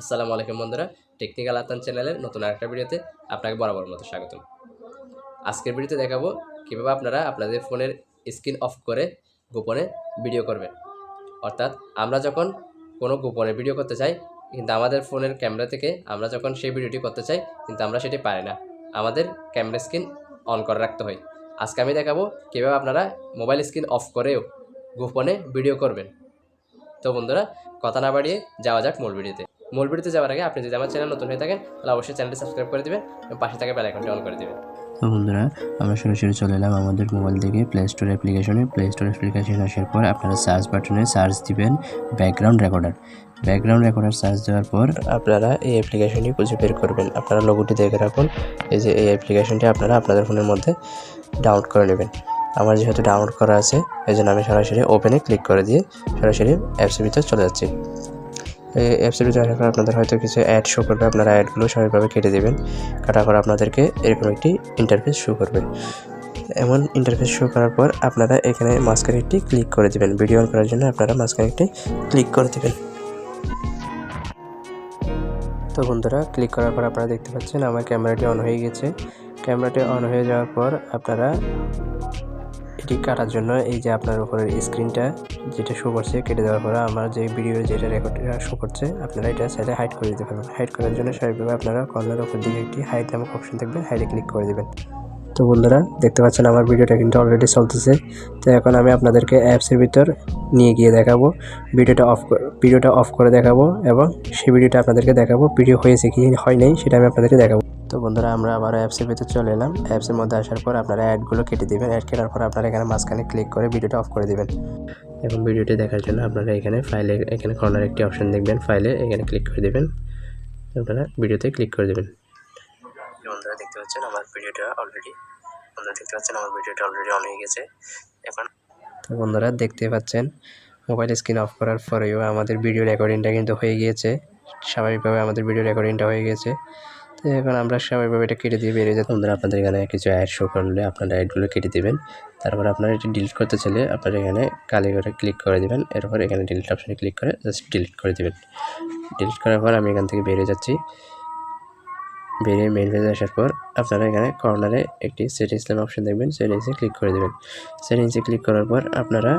আসসালামু আলাইকুম বন্ধুরা টেকনিক্যাল আতান চ্যানেলের নতুন আরেকটা ভিডিওতে আপনাকে বরাবর মতো স্বাগতম। আজকের ভিডিওতে দেখাবো কীভাবে আপনারা আপনাদের ফোনের স্ক্রিন অফ করে গোপনে ভিডিও করবেন। অর্থাৎ আমরা যখন কোনো গোপনে ভিডিও করতে চাই, কিন্তু আমাদের ফোনের ক্যামেরা থেকে আমরা যখন সেই ভিডিওটি করতে চাই, কিন্তু আমরা সেটি পারি না। আমাদের ক্যামেরা স্ক্রিন অন করে রাখতে হয়। আজকে আমি দেখাবো কীভাবে আপনারা মোবাইল স্ক্রিন অফ করেও গোপনে ভিডিও করবেন। তো বন্ধুরা, কথা না বাড়িয়ে যাওয়া যাক মূল ভিডিওতে। মূল ভিডিওতে যাওয়ার আগে আপনি যদি আমার চ্যানেল নতুন হয়ে থাকেন, তাহলে অবশ্যই চ্যানেলটি সাবস্ক্রাইব করে দিবেন এবং পাশে থাকা বেল আইকনটি অন করে দিবেন। তো বন্ধুরা, আমরা সরাসরি চলে এলাম আমাদের মোবাইল থেকে প্লে স্টোর অ্যাপ্লিকেশনে প্লে স্টোর অ্যাপ্লিকেশন আসার পর আপনারা সার্চ বাটনে সার্চ দিবেন background recorder background recorder search দেওয়ার পর আপনারা এই অ্যাপ্লিকেশনটি খুঁজে বের করবেন। আপনারা লোগোটি দেখে রাখুন। এই যে এই অ্যাপ্লিকেশনটি আপনারা আপনাদের ফোনের মধ্যে ডাউনলোড করে নেবেন। আমার যেহেতু ডাউনলোড করা আছে, এই জন্য আমি সরাসরি ওপেনে ক্লিক করে দিয়ে সরাসরি অ্যাপসের ভিতরে চলে যাচ্ছি। অ্যাপসের ভিতরে আসার পর আপনাদের হয়তো কিছু অ্যাড শো করবে, আপনারা অ্যাডগুলো স্বাভাবিকভাবে কেটে দেবেন। কাটার পর আপনাদেরকে এরকম একটি ইন্টারফেস শো করবে। এমন ইন্টারফেস শো করার পর আপনারা এখানে মাঝখানে একটি ক্লিক করে দেবেন। ভিডিও অন করার জন্য আপনারা মাঝখানে একটি ক্লিক করে দেবেন। তো বন্ধুরা ক্লিক করার পর আপনারা দেখতে পাচ্ছেন, আমার ক্যামেরাটি অন হয়ে গেছে। ক্যামেরাটি অন হয়ে যাওয়ার পর আপনারা এটি কাটার জন্য এই যে আপনার উপরের স্ক্রিনটা যেটা শো করছে কেটে দেওয়ার পরে আমার যে ভিডিওর যেটা রেকর্ড শো করছে, আপনারা এটা সাইডে হাইড করে দিতে পারবেন। হাইড করার জন্য স্বাভাবিকভাবে আপনারা কর্নার উপর দিকে একটি হাইড নামক অপশন থাকবে হাইডে ক্লিক করে দেবেন। তো বন্ধুরা, দেখতে পাচ্ছেন আমার ভিডিওটা কিন্তু অলরেডি চলতেছে। তো এখন আমি আপনাদেরকে অ্যাপসের ভিতর নিয়ে গিয়ে দেখাবো, ভিডিওটা অফ ভিডিওটা অফ করে দেখাবো এবং সেই ভিডিওটা আপনাদেরকে দেখাবো ভিডিও হয়েছে কি, হয় নাই, সেটা আমি আপনাদেরকে দেখাবো। তো বন্ধুরা, আমরা আবার অ্যাপসের ভিতর চলে এলাম। অ্যাপসের মধ্যে আসার পর আপনারা অ্যাডগুলো কেটে দিবেন। অ্যাড কেটার পর আপনারা এখানে মাঝখানে ক্লিক করে ভিডিওটা অফ করে দেবেন। এবং ভিডিওটি দেখার জন্য আপনারা এখানে ফাইলে এখানে কর্নার একটি অপশন দেখবেন। ফাইলে এখানে ক্লিক করে দেবেন। আপনারা ভিডিওতে ক্লিক করে দেবেন। বন্ধুরা, দেখতে পাচ্ছেন আমার ভিডিওটা অলরেডি বন্ধুরা, দেখতে পাচ্ছেন আমার ভিডিওটা অলরেডি অন হয়ে গেছে। এখন তো বন্ধুরা, দেখতে পাচ্ছেন মোবাইল স্ক্রিন অফ করার পরেও আমাদের ভিডিও রেকর্ডিংটা কিন্তু হয়ে গিয়েছে। স্বাভাবিকভাবে আমাদের ভিডিও রেকর্ডিংটা হয়ে গেছে। এখন আমরা স্বাভাবিকভাবে এটা কেটে দিয়ে বেরিয়ে যেতে বন্ধুরা, আপনাদের এখানে কিছু অ্যাড শো করলে আপনারা অ্যাডগুলো কেটে দেবেন। তারপর আপনারা এটি ডিলিট করতে চাইলে আপনারা এখানে কালি করে ক্লিক করে দেবেন। এরপর এখানে ডিলিট অপশানে ক্লিক করে জাস্ট ডিলিট করে দেবেন। ডিলিট করার পর আমি এখান থেকে বেরিয়ে যাচ্ছি। বেরিয়ে মেন পেজে আসার পর আপনারা এখানে কর্নারে একটি সেটিংস নামে অপশন দেখবেন। সেটিংসে ক্লিক করে দেবেন। সেটিংসে ক্লিক করার পর আপনারা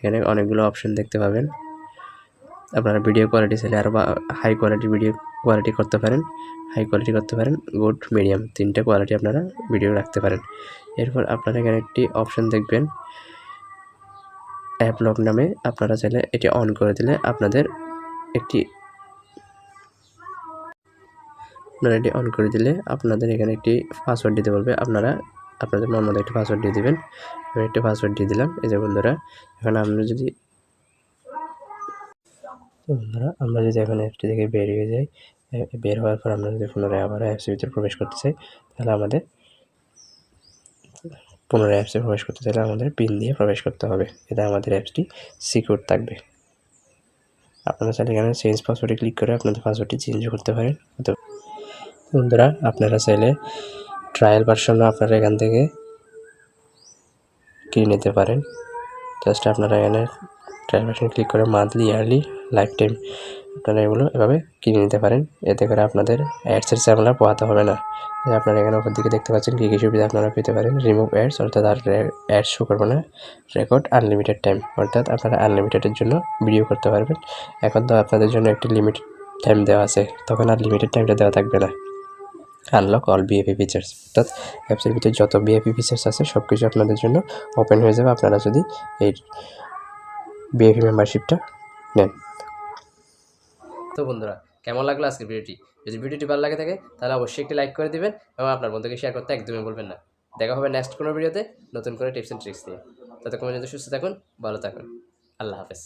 এখানে অনেকগুলো অপশন দেখতে পাবেন। আপনারা ভিডিও কোয়ালিটি চাইলে আরও হাই কোয়ালিটি ভিডিও কোয়ালিটি করতে পারেন। হাই কোয়ালিটি করতে পারেন গুড মিডিয়াম তিনটে কোয়ালিটি আপনারা ভিডিও রাখতে পারেন। এরপর আপনারা এখানে একটি অপশন দেখবেন। অ্যাপ লক নামে আপনারা চাইলে এটি অন করে দিলে আপনাদের একটি, আপনারা এটি অন করে দিলে আপনাদের এখানে একটি পাসওয়ার্ড দিতে বলবে। আপনারা, আপনাদের মন মতো একটি পাসওয়ার্ড দিয়ে দেবেন। আমি একটি পাসওয়ার্ড দিয়ে দিলাম। এই যে বন্ধুরা, এখন আমরা যদি বন্ধুরা, আমরা যদি এখন অ্যাপটি থেকে বেরিয়ে যাই বের হওয়ার পর আমরা যদি পুনরায় আবার অ্যাপসের ভিতরে প্রবেশ করতে চাই, তাহলে আমাদের পুনরায় অ্যাপসে প্রবেশ করতে চাইলে আমাদের পিন দিয়ে প্রবেশ করতে হবে। এতে আমাদের অ্যাপসটি সিকিউর থাকবে। আপনারা চাইলে এখানে চেঞ্জ পাসওয়ার্ডে ক্লিক করে আপনাদের পাসওয়ার্ডটি চেঞ্জ করতে পারেন। বন্ধুরা, আপনারা চাইলে ট্রায়াল ভার্সনও আপনারা এখান থেকে কিনে নিতে পারেন। জাস্ট আপনারা এখানে ভার্সন ক্লিক করে মান্থলি ইয়ারলি লাইফ টাইম আপনারা এগুলো এভাবে কিনে নিতে পারেন। এতে করে আপনাদের অ্যাডসের ঝামেলা পোহাতে হবে না। আপনারা এখানে উপর দিকে দেখতে পাচ্ছেন কী কী সুবিধা আপনারা পেতে পারেন। রিমুভ অ্যাডস অর্থাৎ আর অ্যাডস শো করবে না। রেকর্ড আনলিমিটেড টাইম অর্থাৎ আপনারা আনলিমিটেডের জন্য ভিডিও করতে পারবেন। এখন তো আপনাদের জন্য একটি লিমিটেড টাইম দেওয়া আছে। তখন আর লিমিটেড টাইমটা দেওয়া থাকবে না। আনলক অল বিএপি ফিচার্স অর্থাৎ অ্যাপসের ভিতরে যত বিএপি ফিচার্স আছে সব কিছু আপনাদের জন্য ওপেন হয়ে যাবে। আপনারা যদি এই বিএপি মেম্বারশিপটা নেন। তো বন্ধুরা, কেমন লাগল আজকের ভিডিওটি? যদি ভিডিওটি ভালো লাগে থাকে, তাহলে অবশ্যই একটি লাইক করে দিবেন এবং আপনার বন্ধুকে শেয়ার করতে একদমই বলবেন না। দেখা হবে নেক্সট কোনো ভিডিওতে নতুন করে টিপস অ্যান্ড ট্রিক্স নিয়ে। ততক্ষণ পর্যন্ত সুস্থ থাকুন, ভালো থাকুন। আল্লাহ হাফেজ।